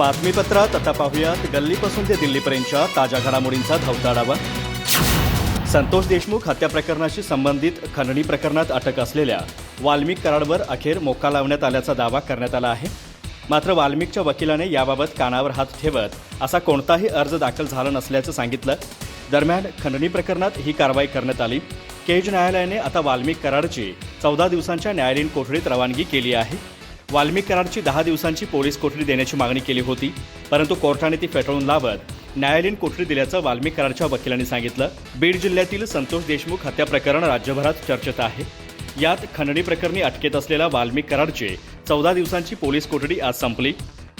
बातमीपत्रात आता पाहूयात. गल्लीपासून ते दिल्लीपर्यंतच्या ताज्या घडामोडींचा धावता आढावा. संतोष देशमुख हत्या प्रकरणाशी संबंधित खंडणी प्रकरणात अटक असलेल्या वाल्मिक कराडवर अखेर मोका लावण्यात आल्याचा दावा करण्यात आला आहे. मात्र वाल्मिकच्या वकिलाने याबाबत कानावर हात ठेवत असा कोणताही अर्ज दाखल झाला नसल्याचं सांगितलं. दरम्यान खंडणी प्रकरणात ही कारवाई करण्यात आली. केज न्यायालयाने आता वाल्मिक कराडची चौदा दिवसांच्या न्यायालयीन कोठडीत रवानगी केली आहे. वाल्मिक कराडची दहा दिवसांची पोलीस कोठडी देण्याची मागणी केली होती परंतु कोर्टाने ती फेटाळून लावत न्यायालयीन कोठडी दिल्याचं वाल्मिक कराडच्या वकिलांनी सांगितलं. बीड जिल्ह्यातील संतोष देशमुख हत्या प्रकरण राज्यभरात चर्चेत आहे. यात खंडणी प्रकरणी अटकेत असलेल्या वाल्मिक कराडचे चौदा दिवसांची पोलीस कोठडी आज संपली.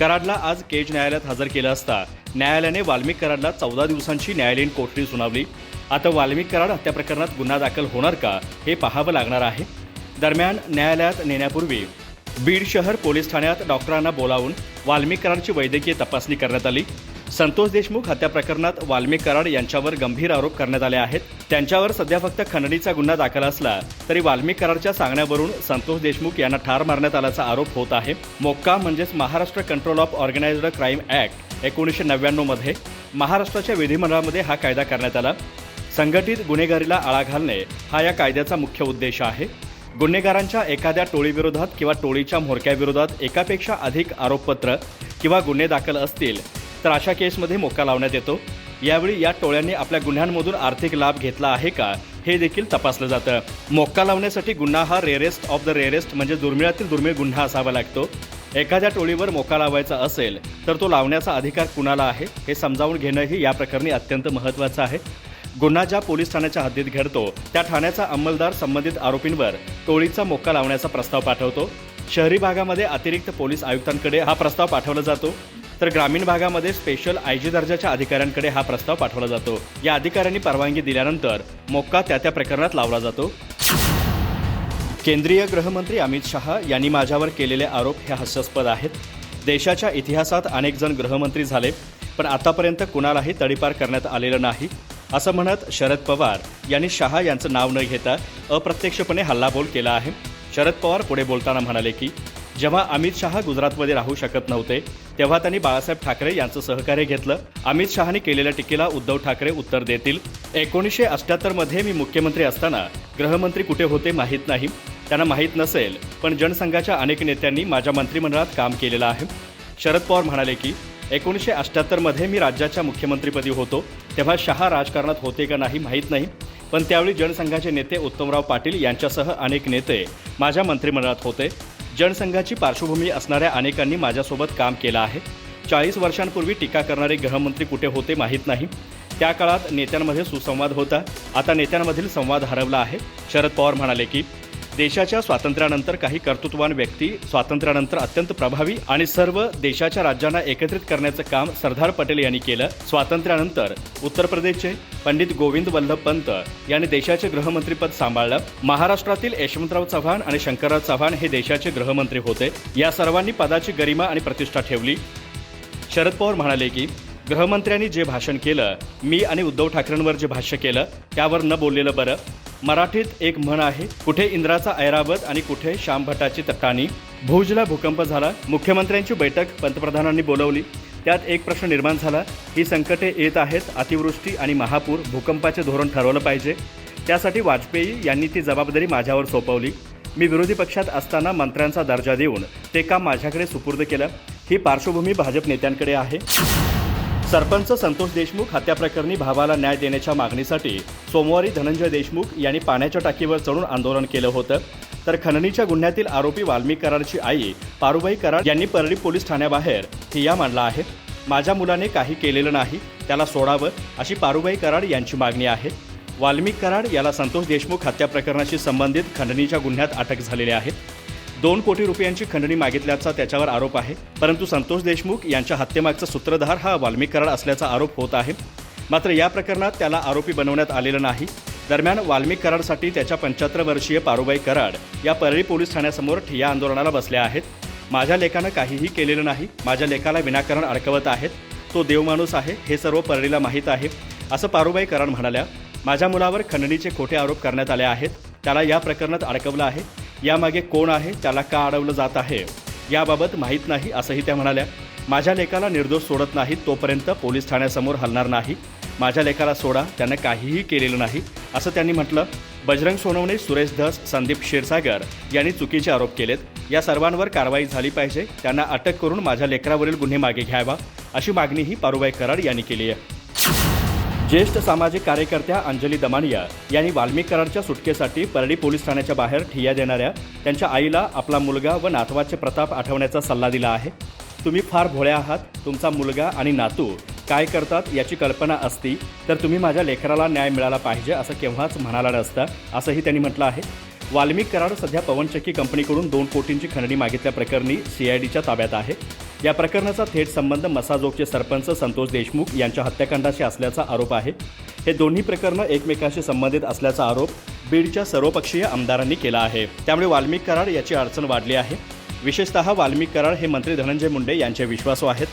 कराडला आज केज न्यायालयात हजर केलं असता न्यायालयाने वाल्मिक कराडला चौदा दिवसांची न्यायालयीन कोठडी सुनावली. आता वाल्मिक कराड हत्या प्रकरणात गुन्हा दाखल होणार का हे पाहावं लागणार आहे. दरम्यान न्यायालयात नेण्यापूर्वी बीड शहर पोलीस ठाण्यात डॉक्टरांना बोलावून वाल्मिक वैद्यकीय तपासणी करण्यात आली. संतोष देशमुख हत्या प्रकरणात वाल्मिक कराड यांच्यावर गंभीर आरोप करण्यात आले आहेत. त्यांच्यावर सध्या फक्त खंडणीचा गुन्हा दाखल असला तरी वाल्मिक कराडच्या सांगण्यावरून संतोष देशमुख यांना ठार मारण्यात आल्याचा आरोप होत आहे. मोक्का म्हणजेच Maharashtra control of organised crime act एकोणीसशे नव्याण्णवमध्ये महाराष्ट्राच्या विधिमंडळामध्ये हा कायदा करण्यात आला. संघटित गुन्हेगारीला आळा घालणे हा या कायद्याचा मुख्य उद्देश आहे. गुन्हेगारांच्या एखाद्या टोळीविरोधात किंवा टोळीच्या म्होरक्याविरोधात एकापेक्षा अधिक आरोपपत्र किंवा गुन्हे दाखल असतील तर अशा केसमध्ये मोका लावण्यात येतो. यावेळी या टोळ्यांनी आपल्या गुन्ह्यांमधून आर्थिक लाभ घेतला आहे का हे देखील तपासलं जातं. मोक्का लावण्यासाठी गुन्हा हा रेअरेस्ट ऑफ द रेअरेस्ट म्हणजे दुर्मिळातील दुर्मिळ गुन्हा असावा लागतो. एखाद्या टोळीवर मोका लावायचा असेल तर तो लावण्याचा अधिकार कुणाला आहे हे समजावून घेणंही या प्रकरणी अत्यंत महत्त्वाचं आहे. गुन्हा ज्या पोलीस ठाण्याच्या हद्दीत घडतो त्या ठाण्याचा अंमलदार संबंधित आरोपींवर टोळीचा मोक्का लावण्याचा प्रस्ताव पाठवतो. शहरी भागामध्ये अतिरिक्त पोलीस आयुक्तांकडे हा प्रस्ताव पाठवला जातो. तर ग्रामीण भागामध्ये स्पेशल आय जी दर्जाच्या अधिकाऱ्यांकडे हा प्रस्ताव पाठवला जातो. या अधिकाऱ्यांनी परवानगी दिल्यानंतर मोक्का त्या त्या प्रकरणात लावला जातो. केंद्रीय गृहमंत्री अमित शहा यांनी माझ्यावर केलेले आरोप हे हास्यास्पद आहेत. देशाच्या इतिहासात अनेक जण गृहमंत्री झाले पण आतापर्यंत कुणालाही तडीपार करण्यात आलेलं नाही. असं म्हणत शरद पवार यांनी शहा यांचं नाव न घेता अप्रत्यक्षपणे हल्लाबोल केला आहे. शरद पवार पुढे बोलताना म्हणाले की जेव्हा अमित शहा गुजरातमध्ये राहू शकत नव्हते तेव्हा त्यांनी बाळासाहेब ठाकरे यांचं सहकार्य घेतलं. अमित शहानी केलेल्या टीकेला उद्धव ठाकरे उत्तर देतील. एकोणीसशे अठ्ठ्याहत्तरमध्ये मी मुख्यमंत्री असताना गृहमंत्री कुठे होते माहीत नाही. त्यांना माहीत नसेल पण जनसंघाच्या अनेक नेत्यांनी माझ्या मंत्रिमंडळात काम केलेलं आहे. शरद पवार म्हणाले की एकोणीसशे अठ्ठ्याहत्तरमध्ये मी राज्याच्या मुख्यमंत्रीपदी होतो. तेव्हा शहा राजकारणात होते का नाही माहीत नाही पण त्यावेळी जनसंघाचे नेते उत्तमराव पाटील यांच्यासह अनेक नेते माझ्या मंत्रिमंडळात होते. जनसंघाची पार्श्वभूमी असणाऱ्या अनेकांनी माझ्यासोबत काम केलं आहे. चाळीस वर्षांपूर्वी टीका करणारे गृहमंत्री कुठे होते माहीत नाही. त्या काळात नेत्यांमध्ये सुसंवाद होता. आता नेत्यांमधील संवाद हरवला आहे. शरद पवार म्हणाले की देशाच्या स्वातंत्र्यानंतर काही कर्तृत्ववान व्यक्ती स्वातंत्र्यानंतर अत्यंत प्रभावी आणि सर्व देशाच्या राज्यांना एकत्रित करण्याचं काम सरदार पटेल यांनी केलं. स्वातंत्र्यानंतर उत्तर प्रदेशचे पंडित गोविंद वल्लभ पंत यांनी देशाचे गृहमंत्रीपद सांभाळलं. महाराष्ट्रातील यशवंतराव चव्हाण आणि शंकरराव चव्हाण हे देशाचे गृहमंत्री होते. या सर्वांनी पदाची गरिमा आणि प्रतिष्ठा ठेवली. शरद पवार म्हणाले की गृहमंत्र्यांनी जे भाषण केलं मी आणि उद्धव ठाकरेंवर जे भाष्य केलं त्यावर न बोललेलं बरं. मराठीत एक म्हण आहे कुठे इंद्राचा ऐरावत आणि कुठे श्यामभटाची तट्टाणी भुजला भूकंप झाला. मुख्यमंत्र्यांची बैठक पंतप्रधानांनी बोलवली. त्यात एक प्रश्न निर्माण झाला. ही संकटे येत आहेत अतिवृष्टी आणि महापूर भूकंपाचे धोरण ठरवलं पाहिजे. त्यासाठी वाजपेयी यांनी ती जबाबदारी माझ्यावर सोपवली. मी विरोधी पक्षात असताना मंत्र्यांचा दर्जा देऊन ते काम माझ्याकडे सुपूर्द केलं. ही पार्श्वभूमी भाजप नेत्यांकडे आहे. सरपंच संतोष देशमुख हत्याप्रकरणी भावाला न्याय देण्याच्या मागणीसाठी सोमवारी धनंजय देशमुख यांनी पाण्याच्या टाकीवर चढून आंदोलन केलं होतं. तर खननीच्या गुन्ह्यातील आरोपी वाल्मिक कराडची आई पारुबाई कराड यांनी परळी पोलीस ठाण्याबाहेर ठिय्या मांडला आहे. माझ्या मुलाने काही केलेलं नाही त्याला सोडावं अशी पारुबाई कराड यांची मागणी आहे. वाल्मिक कराड याला संतोष देशमुख हत्या प्रकरणाशी संबंधित खंडणीच्या गुन्ह्यात अटक झालेली आहे. दोन कोटी रुपयांची खंडणी मागितल्याचा त्याच्यावर आरोप आहे परंतु संतोष देशमुख यांच्या हत्येमागचा सूत्रधार हा वाल्मिक कराड असल्याचा आरोप होत आहे. मात्र या प्रकरणात त्याला आरोपी बनवण्यात आलेलं नाही. दरम्यान वाल्मिक कराडसाठी त्याच्या पंच्याहत्तर वर्षीय पारुबाई कराड या परळी पोलीस ठाण्यासमोर ठिया आंदोलनाला बसल्या आहेत. माझ्या लेखानं काहीही केलेलं नाही. माझ्या लेखाला विनाकारण अडकवत आहेत. तो देवमाणूस आहे. हे सर्व परळीला माहीत आहे असं पारुबाई कराड म्हणाल्या. माझ्या मुलावर खंडणीचे खोटे आरोप करण्यात आले आहेत. त्याला या प्रकरणात अडकवलं आहे. यामागे कोण आहे? त्याला का अडवलं जात आहे? याबाबत माहीत नाही असंही त्या म्हणाल्या. माझ्या लेखाला निर्दोष सोडत नाहीत तोपर्यंत पोलीस ठाण्यासमोर हलणार नाही. माझ्या लेखाला सोडा त्यानं काहीही केलेलं नाही. असं त्यांनी म्हटलं. बजरंग सोनवणे सुरेश धस संदीप क्षीरसागर यांनी चुकीचे आरोप केलेत. या सर्वांवर कारवाई झाली पाहिजे. त्यांना अटक करून माझ्या लेकरावरील गुन्हे मागे घ्यावा अशी मागणीही पारुबाई कराड यांनी केली आहे. ज्येष्ठ सामाजिक कार्यकर्त्या अंजली दमानिया यांनी वाल्मिक कराडच्या सुटकेसाठी परळी पोलीस ठाण्याच्या बाहेर ठिय्या देणाऱ्या त्यांच्या आईला आपला मुलगा व नातवाचे प्रताप आठवण्याचा सल्ला दिला आहे. तुम्ही फार भोळ्या आहात. तुमचा मुलगा आणि नातू काय करतात याची कल्पना असती तर तुम्ही माझ्या लेखराला न्याय मिळाला पाहिजे असं केव्हाच म्हणाला नसतं असंही त्यांनी म्हटलं आहे. वाल्मिक कराड सध्या पवनचक्की कंपनीकडून दोन कोटींची खंडणी मागितल्या प्रकरणी सीआयडीच्या ताब्यात आहे. या प्रकरणाचा थेट संबंध मसाजोगचे सरपंच संतोष देशमुख यांच्या हत्याकांडाशी असल्याचा आरोप आहे. हे दोन्ही प्रकरणं एकमेकांशी संबंधित असल्याचा आरोप बीडच्या सर्वपक्षीय आमदारांनी केला आहे. त्यामुळे वाल्मिक कराड याची अडचण वाढली आहे. विशेषतः वाल्मिक कराड हे मंत्री धनंजय मुंडे यांचे विश्वासू आहेत.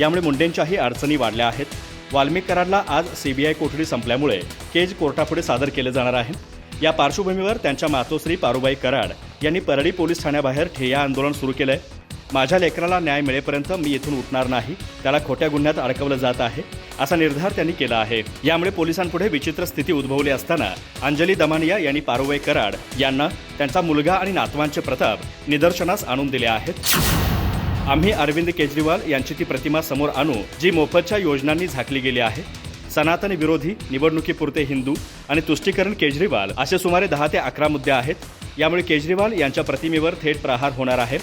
यामुळे मुंडेंच्याही अडचणी वाढल्या आहेत. वाल्मिकरांना आज सीबीआय कोठडी संपल्यामुळे केज कोर्टापुढे सादर केले जाणार आहे. या पार्श्वभूमीवर त्यांच्या मातोश्री पारुबाई कराड यांनी परळी पोलीस ठाण्याबाहेर ठेया आंदोलन सुरू केलं आहे माझ्या लेकराला न्याय मिळेपर्यंत मी इथून उठणार नाही. त्याला खोट्या गुन्ह्यात अडकवलं जात आहे. असा निर्धार त्यांनी केला आहे. यामुळे पोलिसांपुढे विचित्र स्थिती उद्भवली असताना अंजली दमानिया यांनी पारुबाई कराड यांना त्यांचा मुलगा आणि नातवांचे प्रताप निदर्शनास आणून दिले आहेत. आम्ही अरविंद केजरीवाल यांची ती प्रतिमा समोर आणू जी मोफतच्या योजनांनी झाकली गेली आहे. सनातन विरोधी निवडणुकीपुरते हिंदू आणि तुष्टीकरण केजरीवाल असे सुमारे दहा ते अकरा मुद्दे आहेत. यामुळे केजरीवाल यांच्या प्रतिमेवर थेट प्रहार होणार आहे.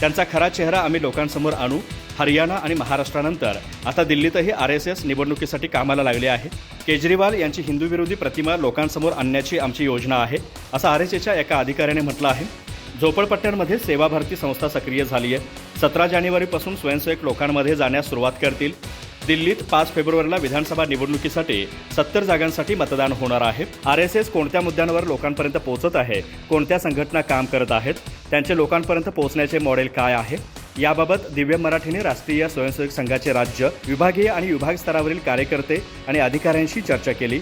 त्यांचा खरा चेहरा आम्ही लोकांसमोर आणू हरियाणा आणि महाराष्ट्रानंतर. आता दिल्लीतही आर एस एस निवडणुकीसाठी कामाला लागले आहे. केजरीवाल यांची हिंदूविरोधी प्रतिमा लोकांसमोर आणण्याची आमची योजना आहे असं आर एस एसच्या एका अधिकाऱ्याने म्हटलं आहे. झोपडपट्ट्यांमध्ये सेवा भारती संस्था सक्रिय झाली आहे. सतरा जानेवारीपासून स्वयंसेवक लोकांमध्ये जाण्यास सुरुवात करतील. दिल्लीत पाच फेब्रुवारीला विधानसभा निवडणुकीसाठी सत्तर जागांसाठी मतदान होणार आहे. आर एस एस कोणत्या मुद्द्यांवर लोकांपर्यंत पोहोचत आहे? कोणत्या संघटना काम करत आहेत? त्यांचे लोकांपर्यंत पोहोचण्याचे मॉडेल काय आहे? याबाबत दिव्य मराठीने राष्ट्रीय स्वयंसेवक संघाचे राज्य विभागीय आणि विभाग स्तरावरील कार्यकर्ते आणि अधिकाऱ्यांशी चर्चा केली.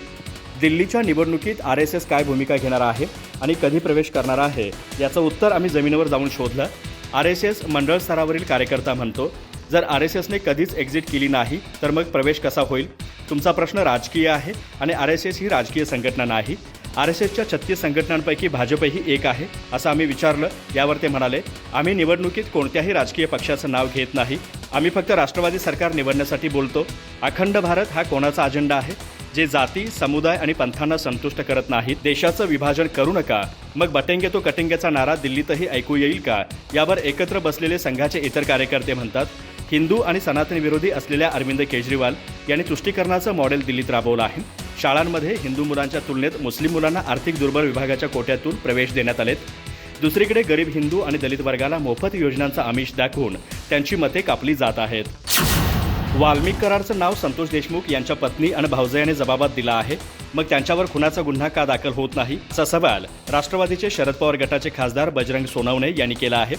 दिल्लीच्या निवडणुकीत आर एस एस काय भूमिका घेणार आहे आणि कधी प्रवेश करणार आहे याचं उत्तर आम्ही जमिनीवर जाऊन शोधलं. आर एस एस मंडळ स्तरावरील कार्यकर्ता म्हणतो जर आर एस एसने कधीच एक्झिट केली नाही तर मग प्रवेश कसा होईल? तुमचा प्रश्न राजकीय आहे आणि आर एस एस ही राजकीय संघटना नाही. आर एस एसच्या छत्तीस संघटनांपैकी भाजपही एक आहे असं आम्ही विचारलं. यावर ते म्हणाले आम्ही निवडणुकीत कोणत्याही राजकीय पक्षाचं नाव घेत नाही. आम्ही फक्त राष्ट्रवादी सरकार निवडण्यासाठी बोलतो. अखंड भारत हा कोणाचा अजेंडा आहे? जे जाती समुदाय आणि पंथांना संतुष्ट करत नाहीत देशाचं विभाजन करू नका. मग बटेंगे तो कटेंगेचा नारा दिल्लीतही ऐकू येईल का? यावर एकत्र बसलेले संघाचे इतर कार्यकर्ते म्हणतात हिंदू आणि सनातन विरोधी असलेल्या अरविंद केजरीवाल यांनी तुष्टीकरणाचं मॉडेल दिल्लीत राबवलं आहे. शाळांमध्ये हिंदू मुलांच्या तुलनेत मुस्लिम मुलांना आर्थिक दुर्बल विभागाच्या कोट्यातून प्रवेश देण्यात आलेत. दुसरीकडे गरीब हिंदू आणि दलित वर्गाला मोफत योजनांचा आमिष दाखवून त्यांची मते कापली जात आहेत. वाल्मिक करारचं नाव संतोष देशमुख यांच्या पत्नी आणि भावजयाने जबाबात दिला आहे. मग त्यांच्यावर खुनाचा गुन्हा का दाखल होत नाही? असा सवाल राष्ट्रवादीचे शरद पवार गटाचे खासदार बजरंग सोनवणे यांनी केला आहे.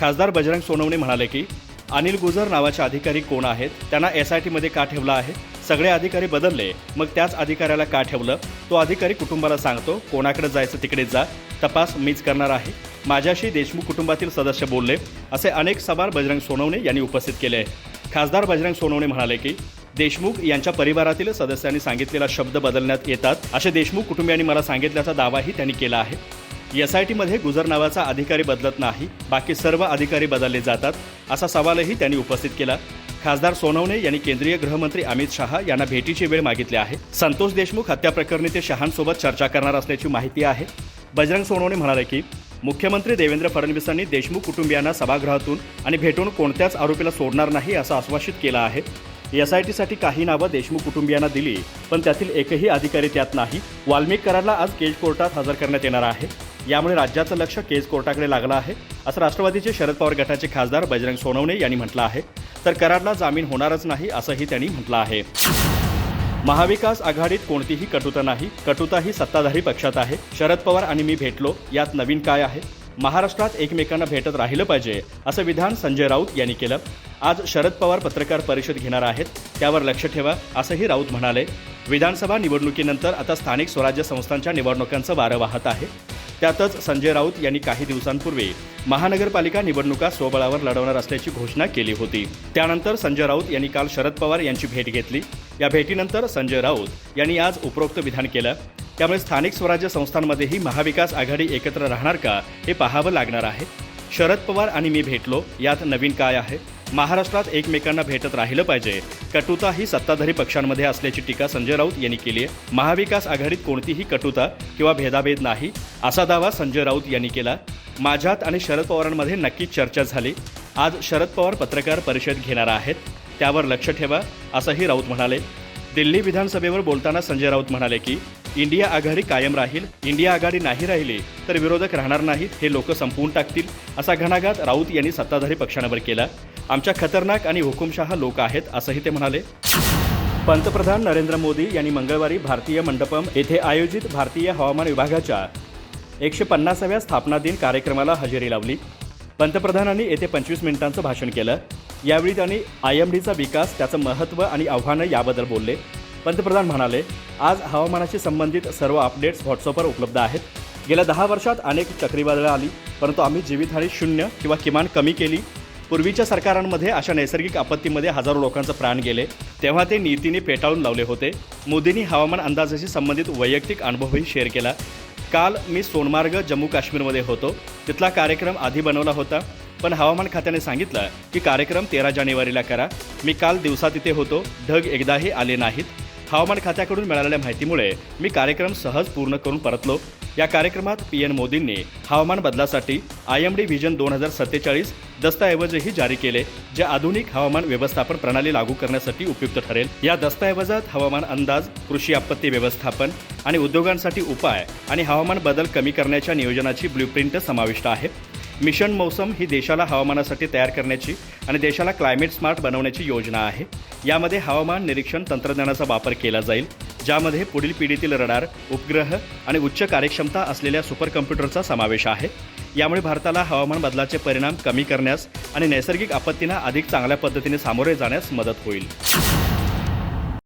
खासदार बजरंग सोनवणे म्हणाले की अनिल गुजर नावाचे अधिकारी कोण आहेत? त्यांना एस आय टीमध्ये का ठेवलं आहे? सगळे अधिकारी बदलले मग त्याच अधिकाऱ्याला का ठेवलं? तो अधिकारी कुटुंबाला सांगतो कोणाकडे जायचं तिकडे जा तपास मीच करणार आहे. माझ्याशी देशमुख कुटुंबातील सदस्य बोलले असे अनेक सवाल बजरंग सोनवणे यांनी उपस्थित केले. आहे खासदार बजरंग सोनवणे म्हणाले की देशमुख यांच्या परिवारातील सदस्यांनी सांगितलेला शब्द बदलण्यात येतात असे देशमुख कुटुंबियांनी मला सांगितल्याचा दावाही त्यांनी केला आहे. एस आय टीमध्ये गुजर नावाचा अधिकारी बदलत नाही बाकी सर्व अधिकारी बदलले जातात असा सवालही त्यांनी उपस्थित केला. खासदार सोनवणे यांनी केंद्रीय गृहमंत्री अमित शहा यांना भेटीची वेळ मागितली आहे. संतोष देशमुख हत्या प्रकरणी ते शहांसोबत चर्चा करणार असल्याची माहिती आहे. बजरंग सोनवणे म्हणाले की मुख्यमंत्री देवेंद्र फडणवीसांनी देशमुख कुटुंबियांना सभागृहातून आणि भेटून कोणत्याच आरोपीला सोडणार नाही असं आश्वासित केलं आहे. एस आय टीसाठी काही नावं देशमुख कुटुंबियांना दिली पण त्यातील एकही अधिकारी त्यात नाही. वाल्मिक कराडला आज केज कोर्टात हजर करण्यात येणार आहे. यामुळे राज्याचं लक्ष केज कोर्टाकडे लागलं आहे असं राष्ट्रवादीचे शरद पवार गटाचे खासदार बजरंग सोनवणे यांनी म्हटलं आहे. तर कराडला जामीन होणारच नाही असंही त्यांनी म्हटलं आहे. महाविकास आघाडीत कोणतीही कटुता नाही. कटुता ही सत्ताधारी पक्षात आहे. शरद पवार आणि मी भेटलो. यात नवीन काय आहे? महाराष्ट्रात एकमेकांना भेटत राहिलं पाहिजे असं विधान संजय राऊत यांनी केलं. आज शरद पवार पत्रकार परिषद घेणार आहेत. त्यावर लक्ष ठेवा असंही राऊत म्हणाले. विधानसभा निवडणुकीनंतर आता स्थानिक स्वराज्य संस्थांच्या निवडणुकांचं वारं वाहत आहे. त्यातच संजय राऊत यांनी काही दिवसांपूर्वी महानगरपालिका निवडणुका स्वबळावर लढवणार असल्याची घोषणा केली होती. त्यानंतर संजय राऊत यांनी काल शरद पवार यांची भेट घेतली. या भेटीनंतर संजय राऊत यांनी आज उपरोक्त विधान केलं. त्यामुळे स्थानिक स्वराज्य संस्थांमध्येही महाविकास आघाडी एकत्र राहणार का हे पाहावं लागणार आहे. शरद पवार आणि मी भेटलो यात नवीन काय आहे? महाराष्ट्रात एकमेकांना भेटत राहिलं पाहिजे. कटुता ही सत्ताधारी पक्षांमध्ये असल्याची टीका संजय राऊत यांनी केली आहे. महाविकास आघाडीत कोणतीही कटुता किंवा भेदाभेद नाही असा दावा संजय राऊत यांनी केला. माझ्यात आणि शरद पवारांमध्ये नक्कीच चर्चा झाली. आज शरद पवार पत्रकार परिषद घेणार आहेत. त्यावर लक्ष ठेवा असंही राऊत म्हणाले. दिल्ली विधानसभेवर बोलताना संजय राऊत म्हणाले की इंडिया आघाडी कायम राहील. इंडिया आघाडी नाही राहिली तर विरोधक राहणार नाहीत. हे लोक संपवून टाकतील असा घणाघात राऊत यांनी सत्ताधारी पक्षांवर केला. आमच्या खतरनाक आणि हुकुमशहा लोक आहेत असंही ते म्हणाले. पंतप्रधान नरेंद्र मोदी यांनी मंगळवारी भारतीय मंडपम येथे आयोजित भारतीय हवामान विभागाच्या एकशे पन्नासाव्या स्थापना दिन कार्यक्रमाला हजेरी लावली. पंतप्रधानांनी येथे पंचवीस मिनिटांचं भाषण केलं. यावेळी त्यांनी आय एम डीचा विकास त्याचं महत्त्व आणि आव्हानं याबद्दल बोलले. पंतप्रधान म्हणाले आज हवामानाशी संबंधित सर्व अपडेट्स व्हॉट्सअपवर उपलब्ध आहेत. गेल्या दहा वर्षात अनेक चक्रीवादळं आली परंतु आम्ही जीवितहानी शून्य किंवा किमान कमी केली. पूर्वीच्या सरकारांमध्ये अशा नैसर्गिक आपत्तीमध्ये हजारो लोकांचा प्राण गेले तेव्हा ते नीतीने पेटाळून लावले होते. मोदींनी हवामान अंदाजाशी संबंधित वैयक्तिक अनुभवही शेअर केला. काल मी सोनमार्ग जम्मू काश्मीरमध्ये होतो. तिथला कार्यक्रम आधी बनवला होता. पण हवामान खात्याने सांगितलं की कार्यक्रम तेरा जानेवारीला करा. मी काल दिवसा तिथे होतो. ढग एकदाही आले नाहीत. हवामान खात्याकडून मिळालेल्या माहितीमुळे मी कार्यक्रम सहज पूर्ण करून परतलो. या कार्यक्रमात पी एन मोदींनी हवामान बदलासाठी आय एम डी व्हिजन दोन हजार सत्तेचाळीस दस्तऐवजही जारी केले जे आधुनिक हवामान व्यवस्थापन प्रणाली लागू करण्यासाठी उपयुक्त ठरेल. या दस्तऐवजात हवामान अंदाज कृषी आपत्ती व्यवस्थापन आणि उद्योगांसाठी उपाय आणि हवामान बदल कमी करण्याच्या नियोजनाची ब्ल्यूप्रिंट समाविष्ट आहे. मिशन मौसम ही देशाला हवामानासाठी तयार करण्याची आणि देशाला क्लायमेट स्मार्ट बनवण्याची योजना आहे. यामध्ये हवामान निरीक्षण तंत्रज्ञानाचा वापर केला जाईल. ज्यामध्ये पुढील पिढीतील रडार उपग्रह आणि उच्च कार्यक्षमता असलेल्या सुपर कम्प्युटरचा समावेश आहे. यामुळे भारताला हवामान बदलाचे परिणाम कमी करण्यास आणि नैसर्गिक आपत्तींना अधिक चांगल्या पद्धतीने सामोरे जाण्यास मदत होईल.